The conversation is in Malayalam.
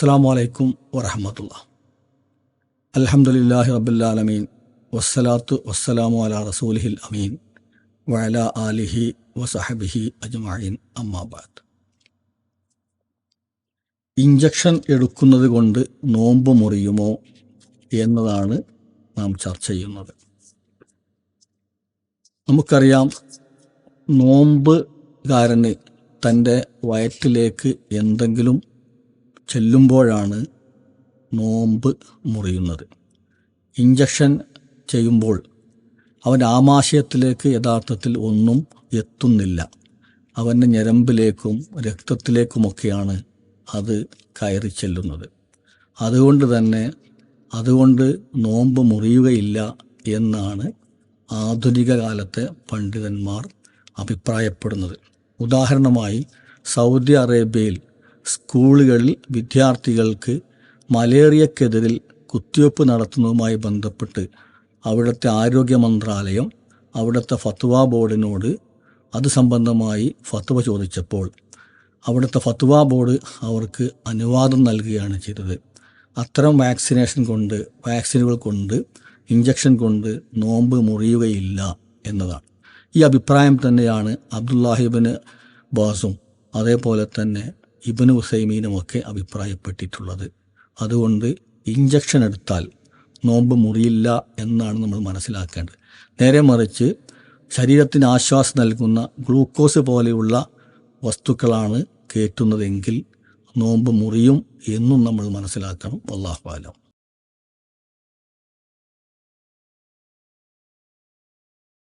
അസ്സാം വലൈക്കും വറഹമത്തുള്ള. അലഹമുല്ലാഹി റബുല്ലാലമീൻ വസ്സലാത്തു വസ്സലാമു അല റസൂലിഹിൽ അമീൻ. വഅല ആലിഹി വസഹബിഹി അജ്മഈൻ അമ്മാബാദ് ഇഞ്ചക്ഷൻ എടുക്കുന്നത് കൊണ്ട് നോമ്പ് മുറിയുമോ എന്നതാണ് നാം ചർച്ച ചെയ്യുന്നത്. നമുക്കറിയാം നോമ്പ് കാരന് തന്റെ വയറ്റിലേക്ക് എന്തെങ്കിലും ചെല്ലുമ്പോഴാണ് നോമ്പ് മുറിയുന്നത്. ഇഞ്ചക്ഷൻ ചെയ്യുമ്പോൾ അവൻ ആമാശയത്തിലേക്ക് യഥാർത്ഥത്തിൽ ഒന്നും എത്തുന്നില്ല. അവന്റെ ഞരമ്പിലേക്കും രക്തത്തിലേക്കുമൊക്കെയാണ് അത് കയറി ചെല്ലുന്നത്. അതുകൊണ്ട് തന്നെ അതുകൊണ്ട് നോമ്പ് മുറിയുകയില്ല എന്നാണ് ആധുനിക കാലത്തെ പണ്ഡിതന്മാർ അഭിപ്രായപ്പെടുന്നത്. ഉദാഹരണമായി സൗദി അറേബ്യയിൽ സ്കൂളുകളിൽ വിദ്യാർത്ഥികൾക്ക് മലേറിയക്കെതിരിൽ കുത്തിവയ്പ്പ് നടത്തുന്നതുമായി ബന്ധപ്പെട്ട് അവിടുത്തെ ആരോഗ്യ മന്ത്രാലയം അവിടുത്തെ ഫത്വ ബോർഡിനോട് അത് സംബന്ധമായി ഫത്വ ചോദിച്ചപ്പോൾ അവിടുത്തെ ഫത്വ ബോർഡ് അവർക്ക് അനുവാദം നൽകുകയാണ് ചെയ്തത്. അത്തരം വാക്സിനേഷൻ കൊണ്ട് വാക്സിനുകൾ കൊണ്ട് ഇഞ്ചക്ഷൻ കൊണ്ട് നോമ്പ് മുറിയുകയില്ല എന്നതാണ്. ഈ അഭിപ്രായം തന്നെയാണ് അബ്ദുല്ലാഹിബിന് ബാസും അതേപോലെ തന്നെ ഇബിന് ഹുസൈമീനുമൊക്കെ അഭിപ്രായപ്പെട്ടിട്ടുള്ളത്. അതുകൊണ്ട് ഇഞ്ചക്ഷൻ എടുത്താൽ നോമ്പ് മുറിയില്ല എന്നാണ് നമ്മൾ മനസ്സിലാക്കേണ്ടത്. നേരെ മറിച്ച് ശരീരത്തിന് ആശ്വാസം നൽകുന്ന ഗ്ലൂക്കോസ് പോലെയുള്ള വസ്തുക്കളാണ് കയറ്റുന്നതെങ്കിൽ നോമ്പ് മുറിയും എന്നും നമ്മൾ മനസ്സിലാക്കണം. അള്ളാഹ്വാലം